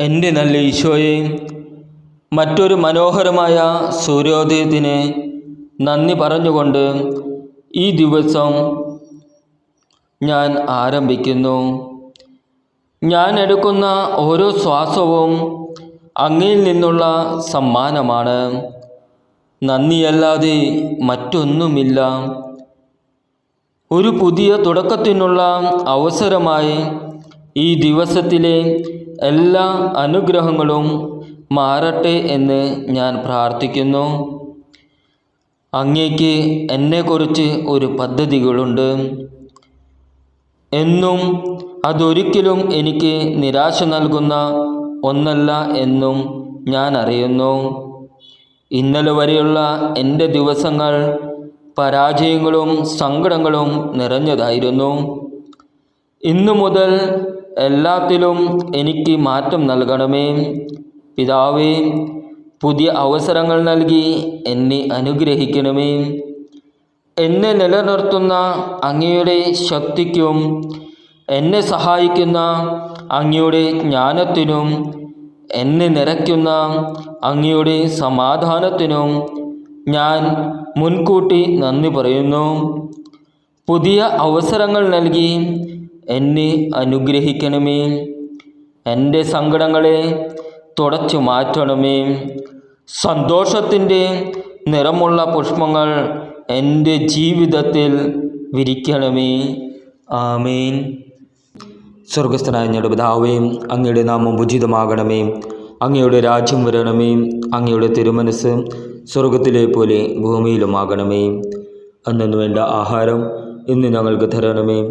എന്റെ നല്ല ഈശോയെ മറ്റൊരു മനോഹരമായ സൂര്യോദയത്തിന് നന്ദി പറഞ്ഞുകൊണ്ട് ഈ ദിവസം ഞാൻ ആരംഭിക്കുന്നു. ഞാൻ എടുക്കുന്ന ഓരോ ശ്വാസവും അങ്ങയിൽ നിന്നുള്ള സമ്മാനമാണ്. നന്ദിയല്ലാതെ മറ്റൊന്നുമില്ല. ഒരു പുതിയ തുടക്കത്തിനുള്ള അവസരമായി ഈ ദിവസത്തിലെ എല്ലാ അനുഗ്രഹങ്ങളും മാറട്ടെ എന്ന് ഞാൻ പ്രാർത്ഥിക്കുന്നു. അങ്ങേക്ക് എന്നെക്കുറിച്ച് ഒരു പദ്ധതികളുണ്ട്. എന്നും അതൊരിക്കലും എനിക്ക് നിരാശ നൽകുന്ന ഒന്നല്ല എന്നും ഞാൻ അറിയുന്നു. ഇന്നലെ വരെയുള്ള എന്റെ ദിവസങ്ങൾ പരാജയങ്ങളും സങ്കടങ്ങളും നിറഞ്ഞതായിരുന്നു. ഇന്നു മുതൽ എല്ലാത്തിലും എനിക്ക് മാറ്റം നൽകണമേ. പിതാവേ പുതിയ അവസരങ്ങൾ നൽകി എന്നെ അനുഗ്രഹിക്കണമേ. എന്നെ നിലനിർത്തുന്ന അങ്ങയുടെ ശക്തിക്കും എന്നെ സഹായിക്കുന്ന അങ്ങയുടെ ജ്ഞാനത്തിനും എന്നെ നിറയ്ക്കുന്ന അങ്ങയുടെ സമാധാനത്തിനും ഞാൻ മുൻകൂട്ടി നന്ദി പറയുന്നു. പുതിയ അവസരങ്ങൾ നൽകി എന്നെ അനുഗ്രഹിക്കണമേ. എന്റെ സങ്കടങ്ങളെ തുടച്ചു മാറ്റണമേ. സന്തോഷത്തിന്റെ നിറമുള്ള പുഷ്പങ്ങൾ എന്റെ ജീവിതത്തിൽ വിരിക്കണമേ. ആമേൻ. സ്വർഗസ്ഥനായ ഞങ്ങളുടെ പിതാവേ അങ്ങയുടെ നാമം ഉചിതമാകണമേ. അങ്ങയുടെ രാജ്യം വരണമേ. അങ്ങയുടെ തിരുമനസ് സ്വർഗത്തിലെ പോലെ ഭൂമിയിലുമാകണമേ. അന്നു വേണ്ട ആഹാരം ഇന്ന് ഞങ്ങൾക്ക് തരണമേ.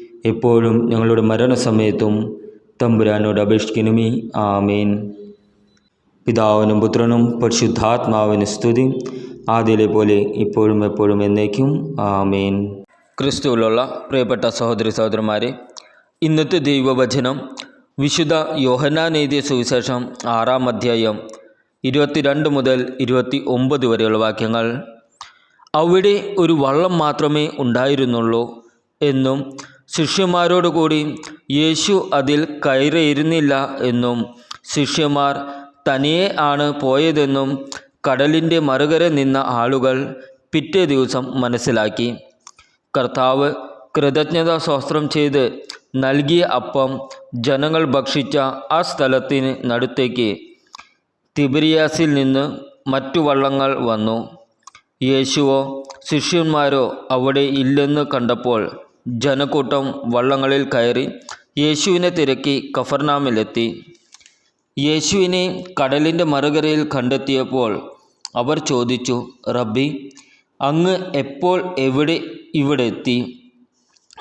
എപ്പോഴും ഞങ്ങളുടെ മരണസമയത്തും തമ്പുരാനോട് അപേക്ഷിക്കണമേ. ആമേൻ. പിതാവിനും പുത്രനും പരിശുദ്ധാത്മാവിന് സ്തുതി. ആദ്യയിലെ പോലെ ഇപ്പോഴും എപ്പോഴും എന്നേക്കും. ആമേൻ. ക്രിസ്തുവിലുള്ള പ്രിയപ്പെട്ട സഹോദരി സഹോദരന്മാരെ ഇന്നത്തെ ദൈവവചനം വിശുദ്ധ യോഹനാനേതിയ സുവിശേഷം ആറാം അധ്യായം ഇരുപത്തിരണ്ട് മുതൽ ഇരുപത്തി ഒമ്പത് വരെയുള്ള വാക്യങ്ങൾ അവിടെ ഒരു വള്ളം മാത്രമേ ഉണ്ടായിരുന്നുള്ളൂ എന്നും ശിഷ്യന്മാരോട് കൂടി യേശു അതിൽ കയറിയിരുന്നില്ല എന്നും ശിഷ്യന്മാർ തനിയെ ആണ് പോയതെന്നും കടലിന്റെ മറുകര നിന്ന ആളുകൾ പിറ്റേ ദിവസം മനസ്സിലാക്കി. കർത്താവ് കൃതജ്ഞതാ സ്വസ്ത്രം ചെയ്ത് നൽകിയ അപ്പം ജനങ്ങൾ ഭക്ഷിച്ച ആ സ്ഥലത്തിന് നടുത്തേക്ക് തിബിരിയാസിൽ നിന്ന് മറ്റു വള്ളങ്ങൾ വന്നു. യേശുവോ ശിഷ്യന്മാരോ അവിടെ ഇല്ലെന്ന് കണ്ടപ്പോൾ ജനക്കൂട്ടം വള്ളങ്ങളിൽ കയറി യേശുവിനെ തിരക്കി കഫർനാമിലെത്തി. യേശുവിനെ കടലിന്റെ മറുകരയിൽ കണ്ടെത്തിയപ്പോൾ അവർ ചോദിച്ചു റബ്ബി അങ്ങ് എപ്പോൾ എവിടെ ഇവിടെ എത്തി?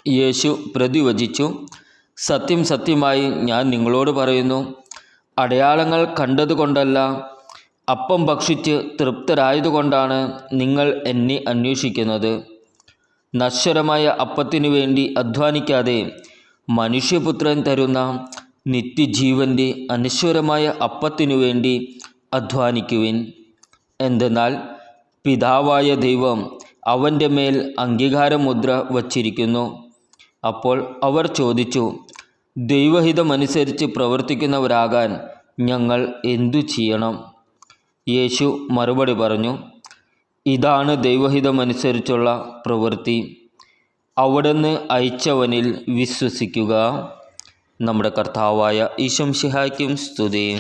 യേശു പ്രതിവചിച്ചു സത്യം സത്യമായി ഞാൻ നിങ്ങളോട് പറയുന്നു അടയാളങ്ങൾ കണ്ടതുകൊണ്ടല്ല അപ്പം ഭക്ഷിച്ച് തൃപ്തരായതുകൊണ്ടാണ് നിങ്ങൾ എന്നെ അന്വേഷിക്കുന്നത്. നശ്വരമായ അപ്പത്തിനു വേണ്ടി അധ്വാനിക്കാതെ മനുഷ്യപുത്രൻ തരുന്ന നിത്യജീവന്റെ അനശ്വരമായ അപ്പത്തിനു വേണ്ടി അധ്വാനിക്കുവിൻ. എന്തെന്നാൽ പിതാവായ ദൈവം അവന്റെ മേൽ അംഗീകാരമുദ്ര വച്ചിരിക്കുന്നു. അപ്പോൾ അവർ ചോദിച്ചു ദൈവഹിതമനുസരിച്ച് പ്രവർത്തിക്കുന്നവരാകാൻ ഞങ്ങൾ എന്തു ചെയ്യണം? യേശു മറുപടി പറഞ്ഞു ഇതാണ് ദൈവഹിതമനുസരിച്ചുള്ള പ്രവൃത്തി. അവിടുന്ന് അയച്ചവനിൽ വിശ്വസിക്കുക. നമ്മുടെ കർത്താവായ ഈശംഷിഹായ്ക്കും സ്തുതി.